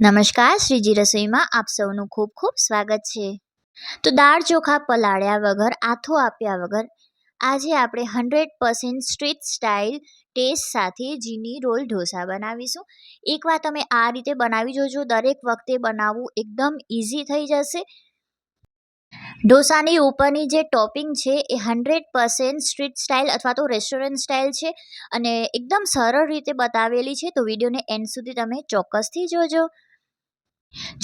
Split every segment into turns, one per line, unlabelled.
નમસ્કાર, શ્રીજી રસોઈમાં આપ સૌનું ખૂબ ખૂબ સ્વાગત છે. તો દાળ ચોખા પલાળ્યા વગર, આથો આપ્યા વગર, આજે આપણે hundred percent street style taste સાથે જીની રોલ ઢોસા બનાવીશું. એકવાર તમે આ રીતે બનાવી જોજો, દરેક વખતે બનાવવું એકદમ ઇઝી થઈ જશે. ઢોસાની ઉપરની જે ટોપિંગ છે, એ હંડ્રેડ પર્સન્ટ સ્ટ્રીટ સ્ટાઇલ અથવા તો રેસ્ટોરન્ટ સ્ટાઇલ છે અને એકદમ સરળ રીતે બતાવેલી છે, તો વિડીયોને એન્ડ સુધી તમે ચોક્કસથી જોજો.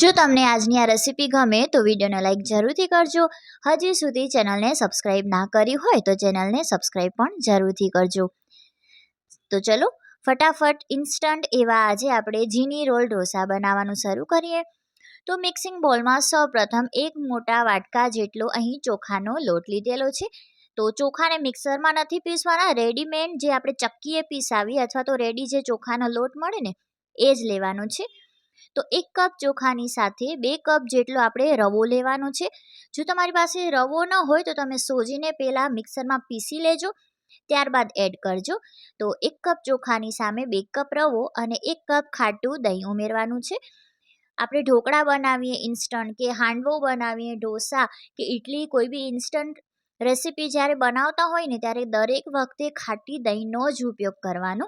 જો તમને આજની આ રેસીપી ગમે તો વિડીયોને લાઇક જરૂરથી કરજો. હજી સુધી ચેનલને સબસ્ક્રાઈબ ના કરી હોય તો ચેનલને સબસ્ક્રાઈબ પણ જરૂરથી કરજો. તો ચલો, ફટાફટ ઇન્સ્ટન્ટ એવા આજે આપણે જીની રોલ ઢોસા બનાવવાનું શરૂ કરીએ. તો મિક્સિંગ બોલમાં સૌપ્રથમ એક મોટા વાટકા જેટલો અહીં ચોખાનો લોટ લીધેલો છે. તો ચોખાને મિક્સરમાં નથી પીસવાના રેડીમેડ જે આપણે ચક્કીએ પીસાવી અથવા તો રેડી જે ચોખાનો લોટ મળે ને, એ જ લેવાનો છે. તો એક કપ ચોખાની સાથે બે કપ જેટલો આપણે રવો લેવાનો છે. જો તમારી પાસે રવો ન હોય તો તમે સોજીને પહેલાં મિક્સરમાં પીસી લેજો, ત્યારબાદ એડ કરજો. તો એક કપ ચોખાની સામે બે કપ રવો અને એક કપ ખાટું દહીં ઉમેરવાનું છે. આપણે ઢોકળા બનાવીએ ઇન્સ્ટન્ટ કે હાંડવો બનાવીએ, ઢોસા કે ઇડલી કોઈ બી ઇન્સ્ટન્ટ રેસીપી જ્યારે બનાવતા હોય ને ત્યારે દરેક વખતે ખાટી દહીંનો જ ઉપયોગ કરવાનો.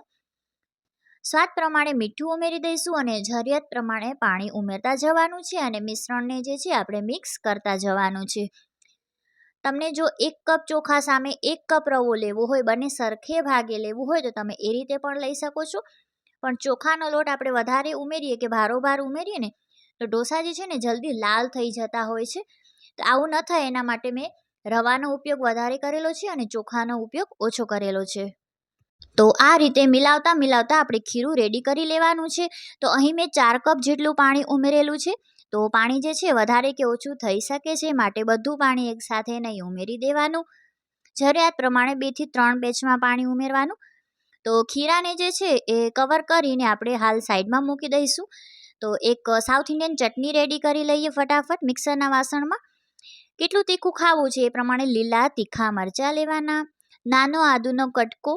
સ્વાદ પ્રમાણે મીઠું ઉમેરી દઈશું અને જરૂરિયાત પ્રમાણે પાણી ઉમેરતા જવાનું છે અને મિશ્રણને જે છે આપણે મિક્સ કરતા જવાનું છે. તમને જો એક કપ ચોખા સામે એક કપ રવો લેવો હોય, બંને સરખે ભાગે લેવું હોય તો તમે એ રીતે પણ લઈ શકો છો. પણ ચોખાનો લોટ આપણે વધારે ઉમેરીએ કે ભારોભાર ઉમેરીએ ને, તો ઢોસા જે છે ને જલ્દી લાલ થઈ જતા હોય છે. તો આવું ન થાય, એના માટે મેં રવાનો ઉપયોગ વધારે કરેલો છે અને ચોખાનો ઉપયોગ ઓછો કરેલો છે. તો આ રીતે મિલાવતા મિલાવતા આપણે ખીરું રેડી કરી લેવાનું છે. તો અહીં મેં ચાર કપ જેટલું પાણી ઉમેરેલું છે. તો પાણી જે છે વધારે કે ઓછું થઈ શકે છે માટે બધું પાણી એકસાથે નહીં ઉમેરી દેવાનું. જરૂરિયાત પ્રમાણે બેથી ત્રણ બેચમાં પાણી ઉમેરવાનું. તો ખીરાને જે છે એ કવર કરીને આપણે હાલ સાઈડમાં મૂકી દઈશું. તો એક સાઉથ ઇન્ડિયન ચટણી રેડી કરી લઈએ ફટાફટ મિક્સરના વાસણમાં. કેટલું તીખું ખાવું છે એ પ્રમાણે લીલા તીખા મરચાં લેવાના. નાનો આદુનો કટકો,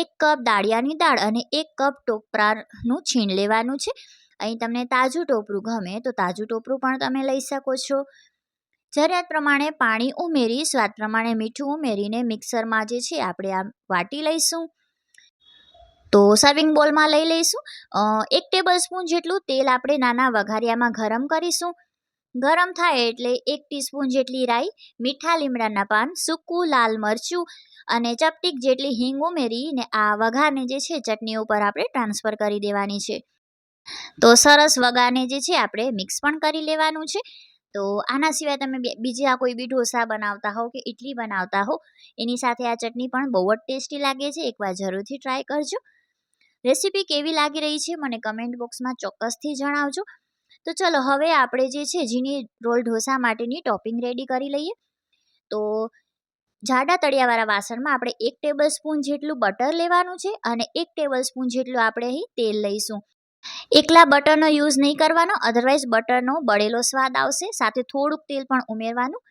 એક કપ દાળિયાની દાળ અને એક કપ ટોપરાનું છીણ લેવાનું છે. અહીં તમને તાજું ટોપરું ગમે તો તાજું ટોપરું પણ તમે લઈ શકો છો. જરૂરિયાત પ્રમાણે પાણી ઉમેરી, સ્વાદ પ્રમાણે મીઠું ઉમેરીને મિક્સરમાં જે છે આપણે આ વાટી લઈશું. તો સર્વિંગ બોલમાં લઈ લઈશું. એક ટેબલ સ્પૂન જેટલું તેલ આપણે નાના વઘારિયામાં ગરમ કરીશું. ગરમ થાય એટલે એક ટીસ્પૂન જેટલી રાઈ, મીઠા લીમડાના પાન, સૂકું લાલ મરચું અને ચપટીક જેટલી હિંગ ઉમેરીને આ વઘારને જે છે ચટણી ઉપર આપણે ટ્રાન્સફર કરી દેવાની છે. તો સરસ વઘારને જે છે આપણે મિક્સ પણ કરી લેવાનું છે. તો આના સિવાય તમે બીજા કોઈ બી ઢોસા બનાવતા હો કે ઇડલી બનાવતા હો, એની સાથે આ ચટણી પણ બહુ જ ટેસ્ટી લાગે છે. એકવાર જરૂરથી ટ્રાય કરજો. રેસીપી કેવી લાગી રહી છે મને કમેન્ટ બોક્સમાં ચોક્કસથી જણાવજો. તો ચલો હવે આપણે જે છે ઝીણી રોલ ઢોસા માટેની ટોપિંગ રેડી કરી લઈએ. તો જાડા તળિયાવાળા વાસણમાં આપણે એક ટેબલ સ્પૂન જેટલું બટર લેવાનું છે અને એક ટેબલ સ્પૂન જેટલું આપણે અહીં તેલ લઈશું. એકલા બટરનો યુઝ નહીં કરવાનો અધરવાઇઝ બટરનો બળેલો સ્વાદ આવશે, સાથે થોડુંક તેલ પણ ઉમેરવાનું.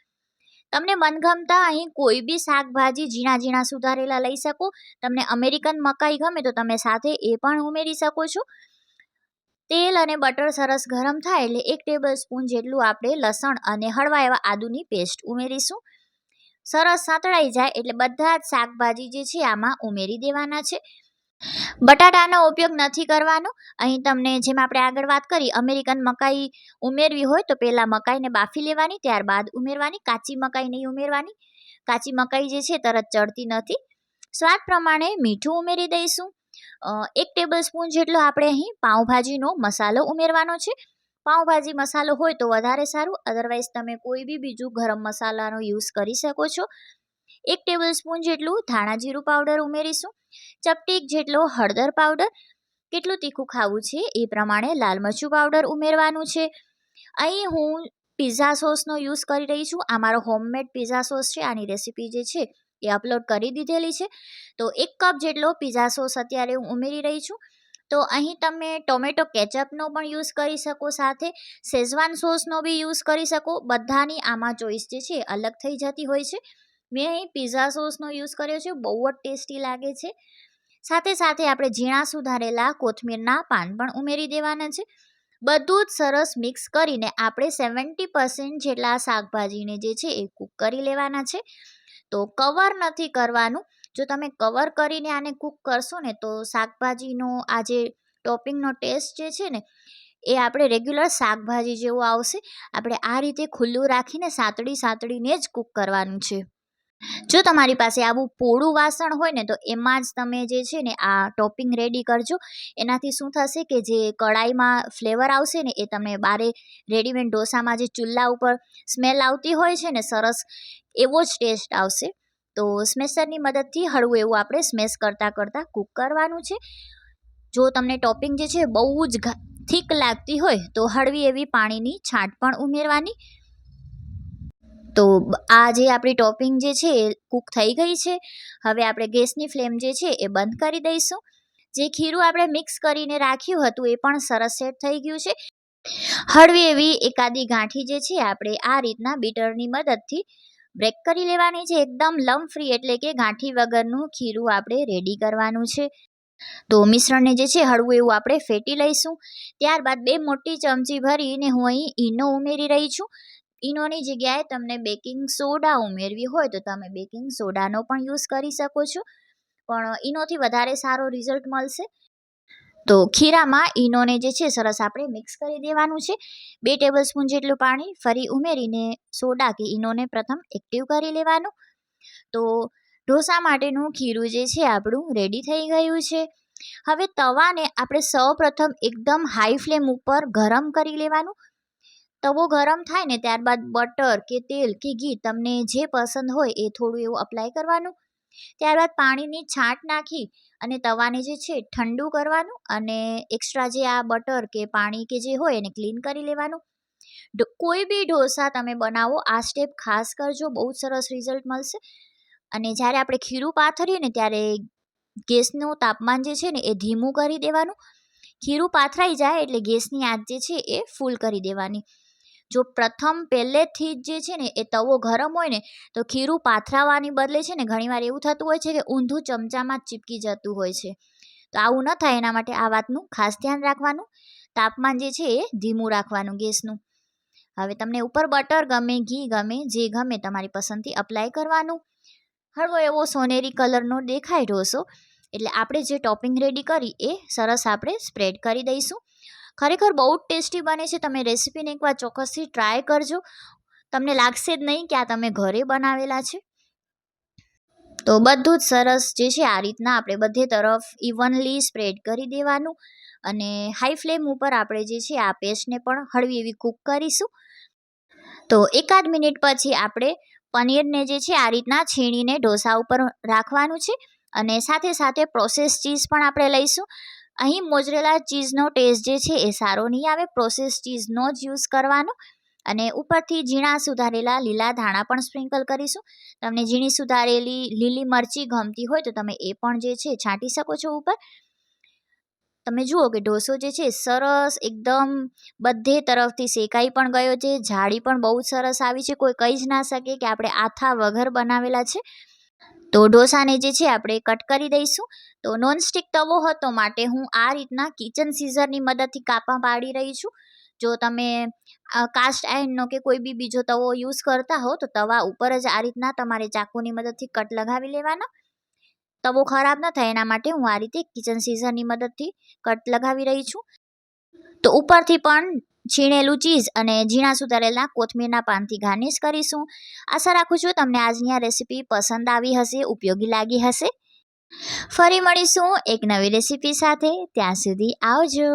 તમને મનગમતા અહીં કોઈ બી શાકભાજી ઝીણા ઝીણા સુધારેલા લઈ શકો. તમને અમેરિકન મકાઈ ગમે તો તમે સાથે એ પણ ઉમેરી શકો છો. તેલ અને બટર સરસ ગરમ થાય એટલે એક ટેબલ સ્પૂન જેટલું આપણે લસણ અને હળવા એવા આદુની પેસ્ટ ઉમેરીશું. સરસ સાંતળાઈ જાય એટલે બધા જ શાકભાજી જે છે આમાં ઉમેરી દેવાના છે. બટાટાનો ઉપયોગ નથી કરવાનો. અહીં તમને જેમ આપણે આગળ વાત કરી, અમેરિકન મકાઈ ઉમેરવી હોય તો પહેલાં મકાઈને બાફી લેવાની, ત્યારબાદ ઉમેરવાની, કાચી મકાઈ નહીં ઉમેરવાની. કાચી મકાઈ જે છે તરત ચડતી નથી. સ્વાદ પ્રમાણે મીઠું ઉમેરી દઈશું. એક ટેબલ સ્પૂન જેટલો આપણે અહીં પાઉંભાજીનો મસાલો ઉમેરવાનો છે. પાઉંભાજી મસાલો હોય તો વધારે સારું. અધરવાઇઝ તમે કોઈ બી બીજું ગરમ મસાલાનો યુઝ કરી શકો છો. એક ટેબલ સ્પૂન જેટલું ધાણા જીરું પાવડર ઉમેરીશું. ચપટીક જેટલો હળદર પાવડર કેટલું તીખું ખાવું છે એ પ્રમાણે લાલ મરચું પાવડર ઉમેરવાનું છે. અહીં હું પિઝા સોસનો યુઝ કરી રહી છું. આ મારો હોમમેડ પિઝા સોસ છે. આની રેસીપી જે છે એ અપલોડ કરી દીધેલી છે. તો એક કપ જેટલો પિઝા સોસ અત્યારે હું ઉમેરી રહી છું. તો અહીં તમે ટોમેટો કેચઅપનો પણ યુઝ કરી શકો, સાથે શેઝવાન સોસનો બી યુઝ કરી શકો. બધાની આમાં ચોઈસ જે છે અલગ થઈ જતી હોય છે. મેં અહીં પિઝા સોસનો યુઝ કર્યો છે, બહુ જ ટેસ્ટી લાગે છે. સાથે સાથે આપણે ઝીણા સુધારેલા કોથમીરના પાન પણ ઉમેરી દેવાના છે. બધું જ સરસ મિક્સ કરીને આપણે સેવન્ટી પર્સન્ટ જેટલા શાકભાજીને જે છે એ કૂક કરી લેવાના છે. તો કવર નથી કરવાનું. જો તમે કવર કરીને આને કૂક કરશો ને, તો શાકભાજીનો આ જે ટોપિંગનો ટેસ્ટ જે છે ને, એ આપણે રેગ્યુલર શાકભાજી જેવું આવશે. આપણે આ રીતે ખુલ્લું રાખીને સાતડી સાતડીને જ કૂક કરવાનું છે. જો તમારી પાસે આવું પોળું વાસણ હોય ને, તો એમાં જ તમે જે છે ને, આ ટોપિંગ રેડી કરજો. એનાથી શું થશે કે જે કડાઈમાં ફ્લેવર આવશે ને, એ તમે બારે રેડીમેડ ઢોસામાં જે ચૂલા ઉપર સ્મેલ આવતી હોય છે ને, સરસ એવો જ ટેસ્ટ આવશે. તો સ્મેશરની મદદથી હળવું એવું આપણે સ્મેશ કરતાં કરતાં કૂક કરવાનું છે. જો તમને ટોપિંગ જે છે બહુ જ થીક લાગતી હોય તો હળવી એવી પાણીની છાંટ પણ ઉમેરવાની. તો આ જે આપણી ટોપિંગ જે છે એ કૂક થઈ ગઈ છે. હવે આપણે ગેસની ફ્લેમ જે છે એ બંધ કરી દઈશું. જે ખીરું આપણે મિક્સ કરીને રાખ્યું હતું એ પણ સરસ સેટ થઈ ગયું છે. હળવી એવી એકાદી ગાંઠી જે છે આપણે આ રીતના બીટરની મદદથી બ્રેક કરી લેવાની છે, એકદમ લમ ફ્રી એટલે કે ગાંઠી વગરનું ખીરું આપણે રેડી કરવાનું છે. તો મિશ્રણને જે છે, હળવું એવું આપણે ફેટી લઈશું. ત્યારબાદ બે મોટી ચમચી ભરીને હું અહીં ઈનો ઉમેરી રહી છું. ઈનોની જગ્યાએ તમને બેકિંગ સોડા ઉમેરવી હોય તો તમે બેકિંગ સોડાનો પણ યુઝ કરી શકો છો. પણ ઈનોથી વધારે સારો રિઝલ્ટ મળશે. તો ખીરામાં ઈનોને જે છે, સરસ આપણે મિક્સ કરી દેવાનું છે. બે ટેબલ સ્પૂન જેટલું પાણી ફરી ઉમેરીને સોડા કે ઈનોને પ્રથમ એક્ટિવ કરી લેવાનું. તો ઢોસા માટેનું ખીરું જે છે, આપણું રેડી થઈ ગયું છે. હવે તવાને આપણે સૌ પ્રથમ એકદમ હાઈ ફ્લેમ ઉપર ગરમ કરી લેવાનું. તવો ગરમ થાય ને ત્યારબાદ બટર કે તેલ કે ઘી તમને જે પસંદ હોય એ થોડું એવું અપ્લાય કરવાનું. ત્યારબાદ પાણીની છાંટ નાખી અને તવાને જે છે ઠંડુ કરવાનું અને એક્સ્ટ્રા જે આ બટર કે પાણી કે જે હોય એને ક્લીન કરી લેવાનું. કોઈ બી ઢોસા તમે બનાવો, આ સ્ટેપ ખાસ કરજો, બહુ સરસ રિઝલ્ટ મળશે. અને જ્યારે આપણે ખીરું પાથરીએ ને ત્યારે ગેસનું તાપમાન જે છે ને એ ધીમું કરી દેવાનું. ખીરું પાથરાઈ જાય એટલે ગેસની આંચ જે છે એ ફૂલ કરી દેવાની. જો પ્રથમ પહેલેથી જ જે છે ને એ તવો ગરમ હોય ને, તો ખીરું પાથરાવાની બદલે છે ને ઘણીવાર એવું થતું હોય છે કે ઊંધું ચમચામાં ચીપકી જતું હોય છે. તો આવું ન થાય એના માટે આ વાતનું ખાસ ધ્યાન રાખવાનું. તાપમાન જે છે એ ધીમું રાખવાનું ગેસનું. હવે તમને ઉપર બટર ગમે, ઘી ગમે, જે ગમે તમારી પસંદથી અપ્લાય કરવાનું. હળવો એવો સોનેરી કલરનો દેખાય ઢોસો. એટલે આપણે જે ટોપિંગ રેડી કરી એ સરસ આપણે સ્પ્રેડ કરી દઈશું. ખરેખર બહુ જ ટેસ્ટી બને છે. તમે રેસીપીને એકવાર ચોક્કસથી ટ્રાય કરજો. તમને લાગશે જ નહીં કે આ તમે ઘરે બનાવેલા છે. તો બધું જ સરસ જે છે આ રીતના આપણે બધે તરફ ઇવનલી સ્પ્રેડ કરી દેવાનું અને હાઈ ફ્લેમ ઉપર આપણે જે છે આ પેસ્ટને પણ હળવી એવી કૂક કરીશું. તો એકાદ મિનિટ પછી આપણે પનીરને જે છે આ રીતના છીણીને ઢોસા ઉપર રાખવાનું છે અને સાથે સાથે પ્રોસેસ ચીઝ પણ આપણે લઈશું. અહીં મોજરેલા ચીઝનો ટેસ્ટ જે છે એ સારો નહીં આવે પ્રોસેસ ચીઝનો જ યુઝ કરવાનો. અને ઉપરથી ઝીણા સુધારેલા લીલા ધાણા પણ સ્પ્રિંકલ કરીશું. તમને ઝીણી સુધારેલી લીલી મરચી ગમતી હોય તો તમે એ પણ જે છે છાંટી શકો છો ઉપર. તમે જુઓ કે ઢોસો જે છે સરસ એકદમ બધે તરફથી શેકાઈ પણ ગયો છે જાળી પણ બહુ સરસ આવી છે. કોઈ કહી જ ના શકે કે આપણે આથા વગર બનાવેલા છે. તો ઢોસાને જે છે આપણે કટ કરી દઈશું. તો નોનસ્ટિક તવો હતો માટે હું આ રીતના કિચન સીઝરની મદદથી કાપા પાડી રહી છું. જો તમે કાસ્ટ આયર્નનો કે કોઈ બી બીજો તવો યુઝ કરતા હો તો તવા ઉપર જ આ રીતના તમારે ચાકુની મદદથી કટ લગાવી લેવાના. તવો ખરાબ ન થાય એના માટે હું આ રીતે કિચન સીઝરની મદદથી કટ લગાવી રહી છું. તો ઉપરથી પણ છીણેલું ચીઝ અને ઝીણા સુધારેલા કોથમીરના પાનથી ગાર્નિશ કરીશું. આશા રાખું છું તમને આજની આ રેસીપી પસંદ આવી હશે, ઉપયોગી લાગી હશે. ફરી મળીશું એક નવી રેસીપી સાથે. ત્યાં સુધી આવજો.